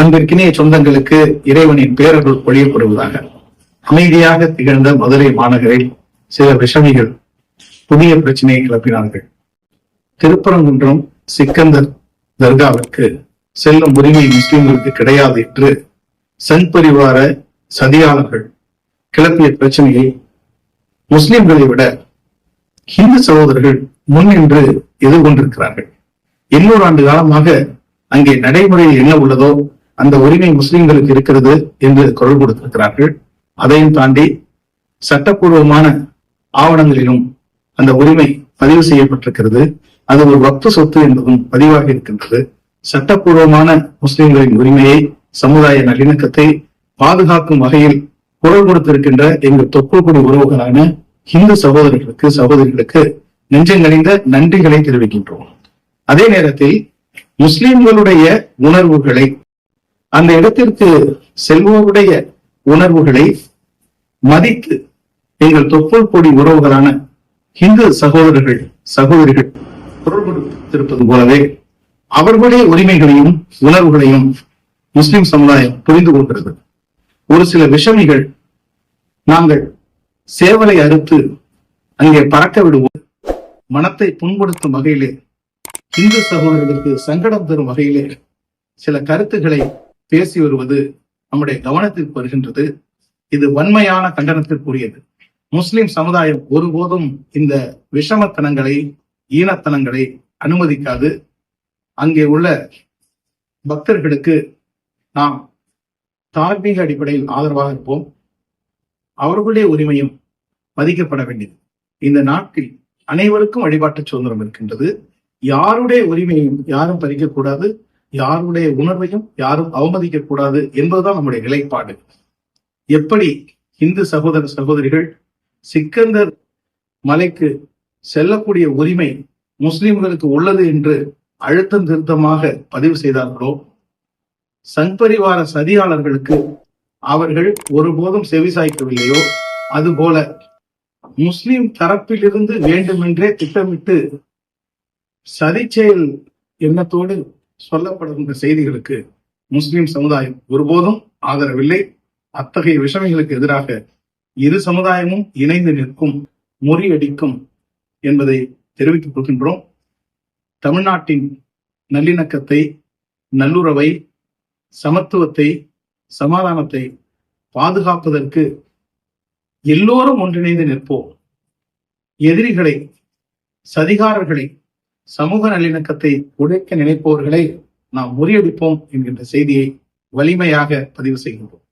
அன்பிற்கினிய சொந்தங்களுக்கு இறைவனின் பேரர்கள் பொழியப்படுவதாக அமைதியாக திகழ்ந்த மதுரை மாநகரில் சில விஷமிகள் புதிய பிரச்சனையை கிளப்பினார்கள். திருப்பரங்குன்றம் சிக்கந்தர் தர்காவிற்கு செல்லும் உரிமை முஸ்லிம்களுக்கு கிடையாது என்று சங் பரிவார சதியாளர்கள் கிளப்பிய பிரச்சனையை முஸ்லிம்களை விட ஹிந்து சகோதரர்கள் முன்னின்று எதிர்கொண்டிருக்கிறார்கள். எண்ணூறு ஆண்டு காலமாக அங்கே நடைமுறையில் என்ன உள்ளதோ அந்த உரிமை முஸ்லிம்களுக்கு இருக்கிறது என்று குரல் கொடுத்திருக்கிறார்கள். அதையும் தாண்டி சட்டப்பூர்வமான ஆவணங்களிலும் அந்த உரிமை பதிவு செய்யப்பட்டிருக்கிறது. அது ஒரு வக்து சொத்து என்பதும் பதிவாக இருக்கின்றது. சட்டப்பூர்வமான முஸ்லிம்களின் உரிமையை சமுதாய நல்லிணக்கத்தை பாதுகாக்கும் வகையில் குரல் கொடுத்திருக்கின்ற எங்கள் தொப்புக்குடி உறவுகளான இந்து சகோதரர்களுக்கு சகோதரிகளுக்கு நெஞ்சங்கணிந்த நன்றிகளை தெரிவிக்கின்றோம். அதே நேரத்தில் முஸ்லிம்களுடைய உணர்வுகளை அந்த இடத்திற்கு செல்வோருடைய உணர்வுகளை மதித்து எங்கள் தொப்புள் கொடி உறவுகளான இந்து சகோதரர்கள் சகோதரிகள் குரல் கொடுத்திருப்பது போலவே அவர்களுடைய உரிமைகளையும் உணர்வுகளையும் முஸ்லிம் சமுதாயம் புரிந்து கொள்கிறது. ஒரு சில விஷமிகள் நாங்கள் சேவலை அறுத்து அங்கே பறக்க விடுவோம். மனத்தை புண்படுத்தும் வகையிலே இந்து சகோதரர்களுக்கு சங்கடம் தரும் வகையிலே சில கருத்துக்களை பேசி வருவது நம்முடைய கவனத்திற்கு வருகின்றது. இது வன்மையான கண்டனத்திற்குரியது. முஸ்லிம் சமுதாயம் ஒருபோதும் இந்த விஷமத்தனங்களை ஈனத்தனங்களை அனுமதிக்காது. அங்கே உள்ள பக்தர்களுக்கு நாம் தார்மீக அடிப்படையில் ஆதரவாக இருப்போம். அவர்களுடைய உரிமையும் மதிக்கப்பட வேண்டியது. இந்த நாட்டில் அனைவருக்கும் வழிபாட்டு சுதந்திரம் இருக்கின்றது. யாருடைய உரிமையும் யாரும் பறிக்கக்கூடாது. யாருடைய உணர்வையும் யாரும் அவமதிக்க கூடாது என்பதுதான் நம்முடைய நிலைப்பாடு. எப்படி இந்து சகோதர சகோதரிகள் சிக்கந்தர் மலைக்கு செல்லக்கூடிய உரிமை முஸ்லிம்களுக்கு உள்ளது என்று அழுத்தம் திருத்தமாக பதிவு செய்தார்களோ? சங்பரிவார சதியாளர்களுக்கு அவர்கள் ஒருபோதும் செவிசாய்க்கவில்லையோ அதுபோல முஸ்லிம் தரப்பிலிருந்து வேண்டுமென்றே திட்டமிட்டு சதி செயல் எண்ணத்தோடு சொல்லப்படுகின்ற செய்திகளுக்கு முஸ்லிம் சமுதாயம் ஒருபோதும் ஆதரவில்லை. அத்தகைய விஷமிகளுக்கு எதிராக இரு சமுதாயமும் இணைந்து நிற்கும் முறியடிக்கும் என்பதை தெரிவித்துக் கொள்கின்றோம். தமிழ்நாட்டின் நல்லிணக்கத்தை நல்லுறவை சமத்துவத்தை சமாதானத்தை பாதுகாப்பதற்கு எல்லோரும் ஒன்றிணைந்து நிற்போம். எதிரிகளை சதிகாரர்களை சமூக நல்லிணக்கத்தை உடைக்க நினைப்பவர்களை நாம் முறியடிப்போம் என்கின்ற செய்தியை வலிமையாக பதிவு செய்கின்றோம்.